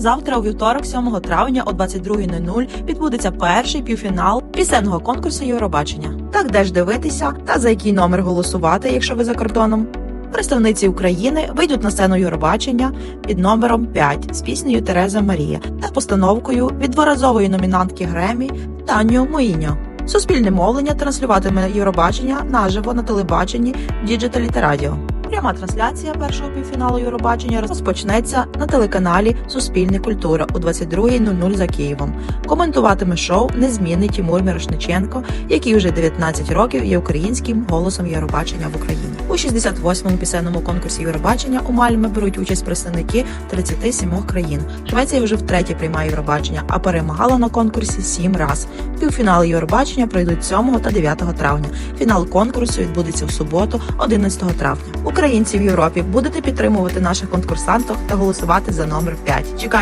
завтра у вівторок, 7 травня о 22.00 відбудеться перший півфінал пісенного конкурсу Євробачення. Так де ж дивитися та за який номер голосувати, якщо ви за кордоном. Представниці України вийдуть на сцену Євробачення під номером 5 з піснею Тереза Марія та постановкою від дворазової номінантки Гремі Таню Моїньо. Суспільне мовлення транслюватиме Євробачення наживо на телебаченні, діджиталі та радіо. Пряма трансляція першого півфіналу Євробачення розпочнеться на телеканалі Суспільне культура о 22.00 за Києвом. Коментуватиме шоу незмінний Тімур Мірошниченко, який вже 19 років є українським голосом Євробачення в Україні. У 68-му пісенному конкурсі Євробачення у Мальме беруть участь представники 37 країн. Швеція вже втретє приймає Євробачення, а перемагала на конкурсі 7 раз. Півфінали Євробачення пройдуть 7 та 9 травня. Фінал конкурсу відбудеться в суботу, 11 травня. Українці в Європі будете підтримувати наших конкурсантів та голосувати за номер 5. Чекаємо